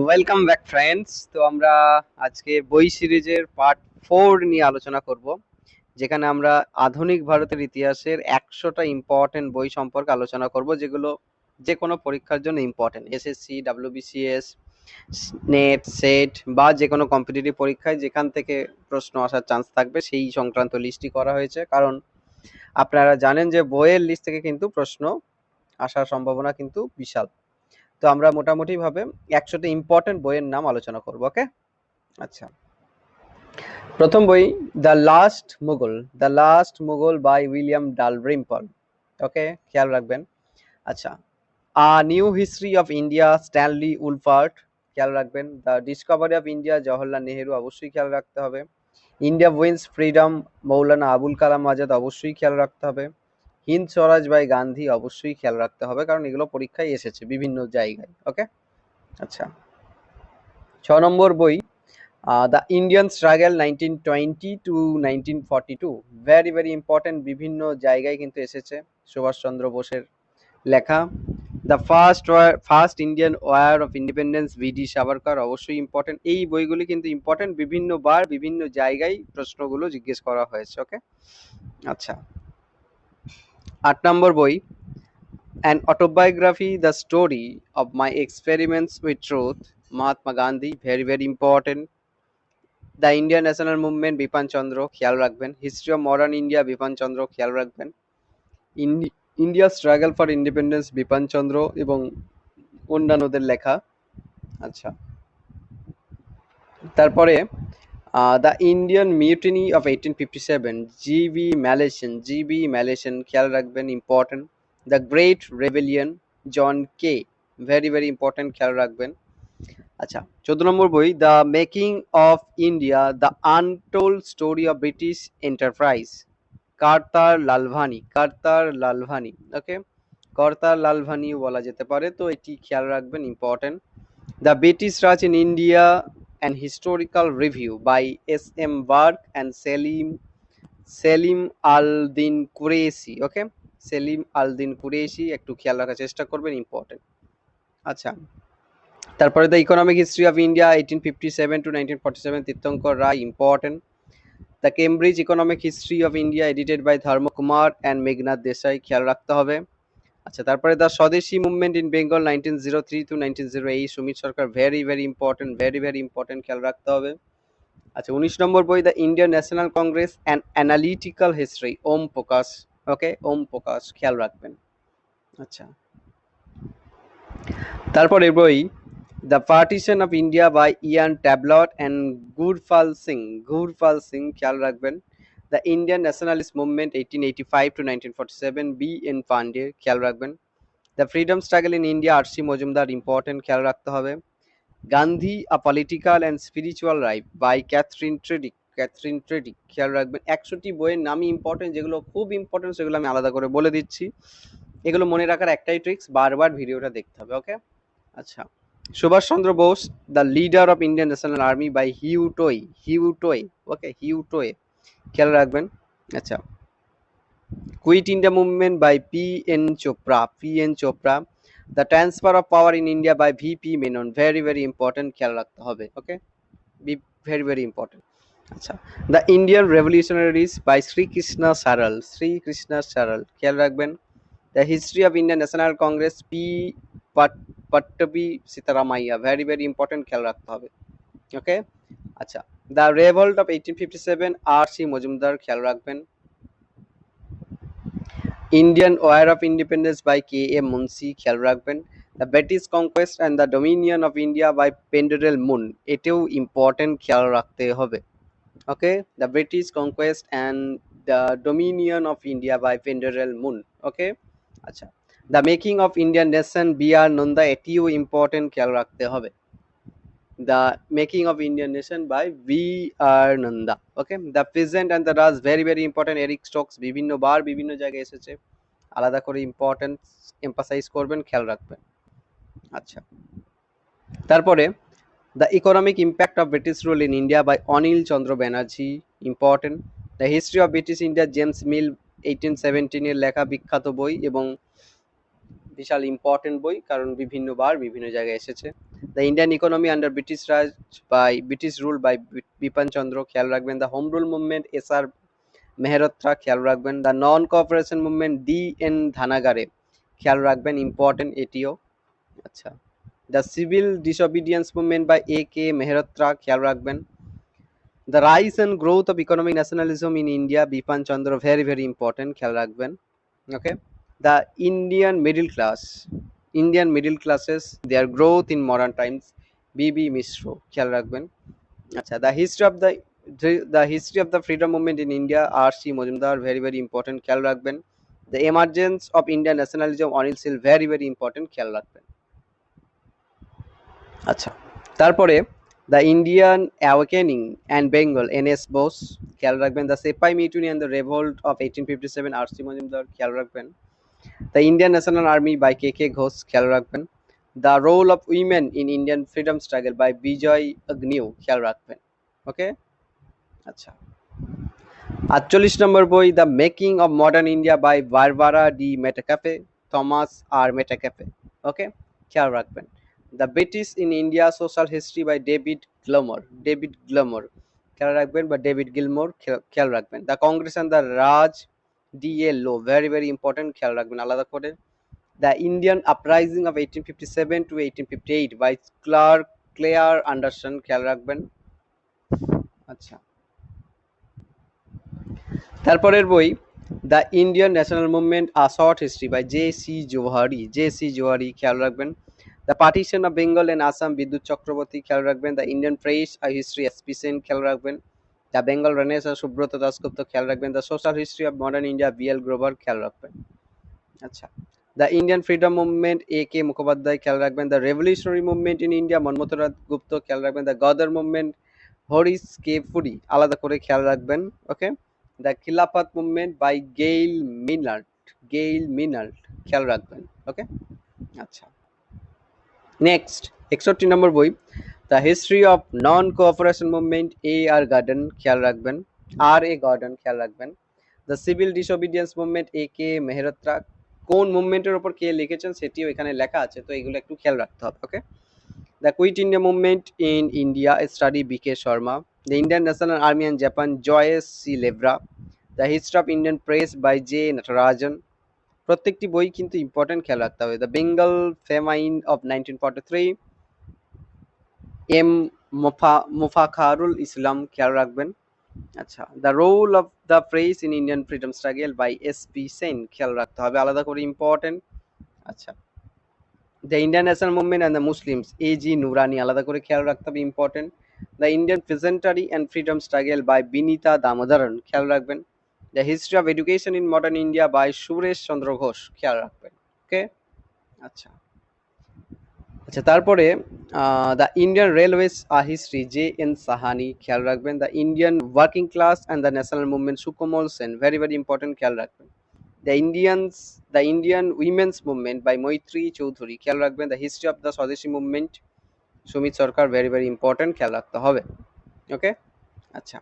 Welcome back friends তো আমরা আজকে বই সিরিজের পার্ট ফোর নিয়ে আলোচনা করব, যেখানে আমরা আধুনিক ভারতের ইতিহাসের একশোটা ইম্পর্টেন্ট বই সম্পর্কে আলোচনা করব, যেগুলো যে কোনো পরীক্ষার জন্য important SSC WBCS NET SET বা যে কোনো কম্পিটিটিভ পরীক্ষায় যেখান থেকে প্রশ্ন আসার চান্স থাকবে, সেই সংক্রান্ত লিস্টই করা হয়েছে। কারণ আপনারা জানেন যে বইয়ের লিস্ট থেকে কিন্তু প্রশ্ন আসার সম্ভাবনা কিন্তু বিশাল। তো আমরা মোটামুটি ভাবে একশোটা ইম্পর্টেন্ট বইয়ের নাম আলোচনা করব ওকে আচ্ছা। প্রথম বই the last Mughal the last Mughal by William Dalrymple okay খেয়াল রাখবেন। আচ্ছা a new history of India Stanley Wolpert খেয়াল রাখবেন। The discovery of India Jawaharlal Nehru অবশ্যই খেয়াল রাখতে হবে। India wins freedom Maulana Abul Kalam Azad অবশ্যই খেয়াল রাখতে হবে। হিন্দ স্বরাজ বাই গান্ধী অবশ্যই খেয়াল রাখতে হবে, কারণ এগুলো পরীক্ষায় এসেছে বিভিন্ন জায়গায় ওকে আচ্ছা। ছ নম্বর বই the Indian struggle nineteen twenty two nineteen forty two. Very very important বিভিন্ন জায়গায় কিন্তু এসেছে সুভাষচন্দ্র বোসের লেখা। The first first Indian war of independence VD Savarkar অবশ্যই ইম্পর্টেন্ট এই বইগুলি কিন্তু ইম্পর্টেন্ট বিভিন্ন বার বিভিন্ন জায়গায় প্রশ্নগুলো জিজ্ঞেস করা হয়েছে ওকে আচ্ছা। আট নম্বর বই an autobiography the story of my experiments with truth Mahatma Gandhi very very important the Indian national movement Bipan Chandra খেয়াল রাখবেন history of modern India Bipan Chandra খেয়াল রাখবেন India struggle for independence Bipan Chandra এবং অন্যান্যদের লেখা। আচ্ছা। তারপরে the Indian mutiny of eighteen fifty seven GB Malleson GB Malleson খেয়াল রাখবেন important the great rebellion John Kaye very very important খেয়াল রাখবেন আচ্ছা চোদ্দ নম্বর বই the making of India the untold story of British enterprise Kartar Lalvani Kartar Lalvani okay Kartar লালভানিও বলা যেতে পারে, তো এটি খেয়াল রাখবেন important the British Raj in India and historical review by S M Burg and Salim Salim Al Din Qureshi okay Selim Al Din Qureshi একটু খেয়াল রাখার চেষ্টা করবেন ইম্পর্টেন্ট আচ্ছা তারপরে the economic history of India eighteen fifty seven to nineteen forty seven Tirthankar Roy important the Cambridge economic history of India edited by Dharma Kumar and Meghnad Desai খেয়াল রাখতে হবে। আচ্ছা তারপরে the swadeshi movement in Bengal nineteen zero three to nineteen zero এই Sumit Sarkar very very important very very important খেয়াল রাখতে হবে। আচ্ছা উনিশ নম্বর বই the Indian national Congress and analytical history, Om Prakash, okay? Om Prakash, খেয়াল রাখবেন। আচ্ছা। তারপরে বই the partition of India by Ian Talbot and Gurpal Singh Gurpal Singh, খেয়াল রাখবেন। The Indian nationalist movement eighteen eighty five to nineteen forty seven B N Pandey খেয়াল রাখবেন। The freedom struggle in India R C Majumdar important খেয়াল রাখতে হবে। Gandhi a political and spiritual life by Kathryn Tidrick Kathryn Tidrick খেয়াল রাখবেন। একশোটি বইয়ের নামই ইম্পর্টেন্ট যেগুলো খুব ইম্পর্টেন্ট সেগুলো আমি আলাদা করে বলে দিচ্ছি। এগুলো মনে রাখার একটাই ট্রিক্স বারবার ভিডিওটা দেখতে হবে ওকে আচ্ছা Subhash Chandra Bose the leader of Indian national army by Hugh Toye Hugh Toye okay Hugh Toye খেয়াল রাখবেন। আচ্ছা। Quit India movement by P N Chopra P N Chopra the transfer of power in India by V P Menon very very important খেয়াল রাখতে হবে okay very very important আচ্ছা। The Indian revolutionaries by Srikrishna Saral Srikrishna Saral খেয়াল রাখবেন। The history of Indian national congress P Pattabhi Sitaramayya very very important খেয়াল রাখতে হবে। Okay আচ্ছা the revolt of eighteen fifty seven R C Majumdar খেয়াল রাখবেন। Indian war of independence by K M Munshi খেয়াল রাখবেন। The British conquest and the dominion of India by Penderel Moon এটাও important খেয়াল রাখতে হবে। Okay the British conquest and the dominion of India by Penderel Moon okay আচ্ছা the making of Indian nation B R Nanda এটিও important খেয়াল রাখতে হবে। The making of Indian nation by V R Nanda okay the present and the Raj very very important Eric Stokes বিভিন্ন বার বিভিন্ন জায়গায় এসেছে। আলাদা করে ইম্পর্টেন্ট এম্পাসাইজ করবেন, খেয়াল রাখবেন। আচ্ছা। তারপরে the economic impact of British rule in India by Anil Chandra Banerjee important the history of British India James Mill eighteen সেভেন্টিনের লেখা বিখ্যাত বই এবং বিশাল ইম্পর্টেন্ট বই, কারণ বিভিন্ন বার বিভিন্ন জায়গায় এসেছে। The Indian economy under British Raj by British rule by Bipan Chandra খেয়াল রাখবেন the home rule movement S R Mehrotra খেয়াল রাখবেন the non cooperation movement D N Dhanagare খেয়াল রাখবেন ইম্পর্টেন্ট এটিও। আচ্ছা the civil disobedience movement by A K Mehrotra খেয়াল রাখবেন। The rise and growth of economic nationalism in India Bipan Chandra very very important খেয়াল রাখবেন। Okay the Indian middle class Indian middle classes their growth in modern times B B Mishra খেয়াল রাখবেন। আচ্ছা the history of the the history of the freedom movement in India R C Majumdar very very important খেয়াল রাখবেন। The emergence of Indian nationalism Anil Seal very very important খেয়াল রাখবেন। আচ্ছা তারপরে the Indian awakening and Bengal N S Bose খেয়াল রাখবেন। The sepoy mutiny the revolt of eighteen fifty seven R C Majumdar, খেয়াল রাখবেন। The Indian national army by K K Ghosh খেয়াল রাখবেন the role of women in Indian freedom struggle by Vijay Agnew খেয়াল রাখবেন okay আচ্ছা আটচল্লিশ নম্বর বই the making of modern India by Barbara D Metcalf Thomas R Metcalf okay খেয়াল রাখবেন the British in India social history by David Gilmour David Gilmour খেয়াল রাখবেন বা ডেভিড গিলমোর খেয়াল রাখবেন the Congress and the Raj D A Low very very important খেয়াল রাখবেন, আলাদা করে। The Indian uprising of eighteen fifty seven to eighteen fifty eight by Clark Clare Anderson খেয়াল রাখবেন। আচ্ছা। তারপরের বই the Indian national movement a short history by J C Johari J C Johari খেয়াল রাখবেন। The partition of Bengal and Assam Bidyut Chakrabarty খেয়াল রাখবেন। The Indian press a history SP Sen খেয়াল রাখবেন। দ্য বেঙ্গল রেনেসা সুব্রত দাসগুপ্ত খেয়াল রাখবেন the social history of modern India BL Grover খেয়াল রাখবেন। আচ্ছা the Indian freedom movement A K Mukhopadhyay খেয়াল রাখবেন the revolutionary movement in India Manmathnath Gupta খেয়াল রাখবেন দ্য গদার মুভমেন্ট হরিস কে ফুরি আলাদা করে খেয়াল রাখবেন okay the Khilafat movement by Gail Minault Gail Minault খেয়াল রাখবেন ওকে আচ্ছা নেক্সট একষট্টি নম্বর বই the history of non cooperation movement A R Garden খেয়াল রাখবেন। আর এ গার্ডেন খেয়াল রাখবেন। The civil disobedience movement A K Mehrotra কোন মুভমেন্টের ওপর কে লিখেছেন সেটিও এখানে লেখা আছে, তো এগুলো একটু খেয়াল রাখতে হবে okay the quit India movement in India study B K Sharma the Indian national army and Japan Joyce C লেভরা the history of Indian press by J Natarajan প্রত্যেকটি বই কিন্তু ইম্পর্টেন্ট খেয়াল রাখতে হবে। The Bengal famine of nineteen forty three M MOFA, Mofakharul Islam খেয়াল রাখবেন। আচ্ছা the role of the press in Indian freedom struggle by S P Sen খেয়াল রাখতে হবে, আলাদা করে ইম্পর্টেন্ট আচ্ছা the Indian national movement and the Muslims A G Noorani আলাদা করে খেয়াল রাখতে হবে important the Indian peasantry and freedom struggle by Vinita Damodaran খেয়াল রাখবেন। The history of education in modern India by Suresh Chandra Ghosh খেয়াল রাখবেন okay আচ্ছা আচ্ছা তারপরে the Indian railways a history J N Sahni খেয়াল রাখবেন the Indian working class and the national movement Sukomal Sen very very important খেয়াল রাখবেন the Indians the Indian women's movement by Maitreyi Chaudhuri খেয়াল রাখবেন the history of the Swadeshi movement Sumit Sarkar very very important খেয়াল রাখতে হবে okay আচ্ছা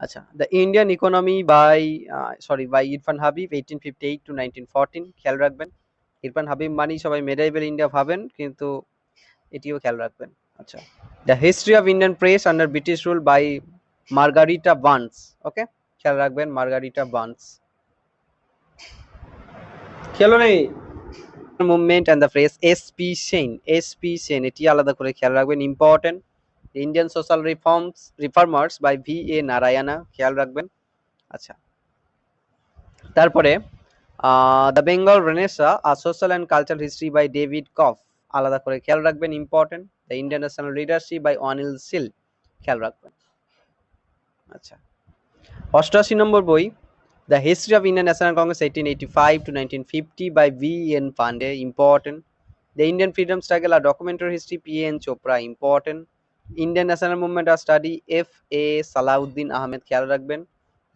আচ্ছা the Indian economy by sorry by Irfan Habib eighteen fifty eight to nineteen fourteen খেয়াল রাখবেন। ইরফান হাবিব মানেই সবাই মেডাইভেল ইন্ডিয়া ভাবেন, কিন্তু এটিও খেয়াল রাখবেন। আচ্ছা the history of Indian press under British rule by Margarita Barns okay খেয়াল রাখবেন মার্গারিটা বার্নস খেলো নেই? Movement and the press S P Sen S P Sen এটি আলাদা করে খেয়াল রাখবেন important Indian social reforms reformers by V A Narayana খেয়াল রাখবেন। আচ্ছা। তারপরে the Bengal renaissance R social and culture history by David Kopf আলাদা করে খেয়াল রাখবেন important the Indian national leadership by Anil Seal খেয়াল রাখবেন। আচ্ছা। অষ্টআশি নম্বর বই the history of Indian national Congress eighteen eighty five to nineteen fifty by V N Pande important the Indian freedom struggle R documentary history P N Chopra important Indian national movement R study F A Salahuddin Ahmed খেয়াল রাখবেন।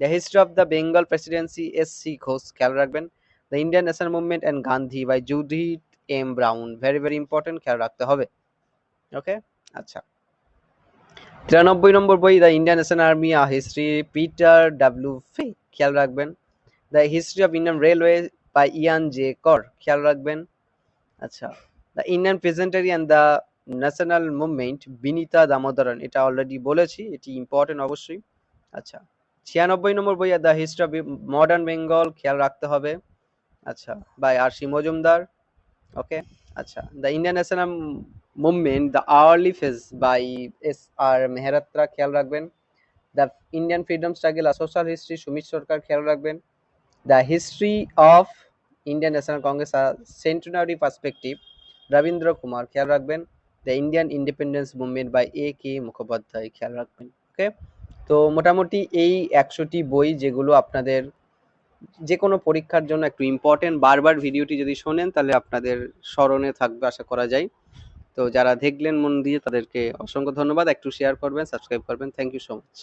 The history of the Bengal presidency S C Ghosh খেয়াল রাখবেন। The Indian national movement and Gandhi by Judith M Brown very very important খেয়াল রাখতে হবে। Okay আচ্ছা। তিরানব্বই number বই the Indian national army a history Peter W Fay খেয়াল রাখবেন। The history of Indian railway by Ian J Kerr খেয়াল রাখবেন। আচ্ছা। The Indian peasantry and the national movement Vinita Damodaran এটা অলরেডি বলেছি, এটি ইম্পর্টেন্ট অবশ্যই। আচ্ছা ছিয়ানব্বই নম্বর বই the history of modern Bengal খেয়াল রাখতে হবে। আচ্ছা by R C Majumdar okay আচ্ছা the Indian national movement the early phase by S R Mehrotra খেয়াল রাখবেন। দ্য ইন্ডিয়ান ফ্রিডম স্ট্রাগল আর সোশ্যাল হিস্ট্রি সুমিত সরকার, খেয়াল রাখবেন। The history of Indian national Congress R centenary perspective Rabindra Kumar, খেয়াল রাখবেন। The Indian independence movement by A K Mukhopadhyay খেয়াল রাখবেন ওকে তো মোটামুটি এই একশোটি বই যেগুলো আপনাদের যে কোনো পরীক্ষার জন্য একটু ইম্পর্টেন্ট বারবার ভিডিওটি যদি শোনেন তাহলে আপনাদের স্মরণে থাকবে, আশা করা যায়। তো যারা দেখলেন মন দিয়ে তাদেরকে অসংখ্য ধন্যবাদ, একটু শেয়ার করবেন সাবস্ক্রাইব করবেন থ্যাংক ইউ সো মাচ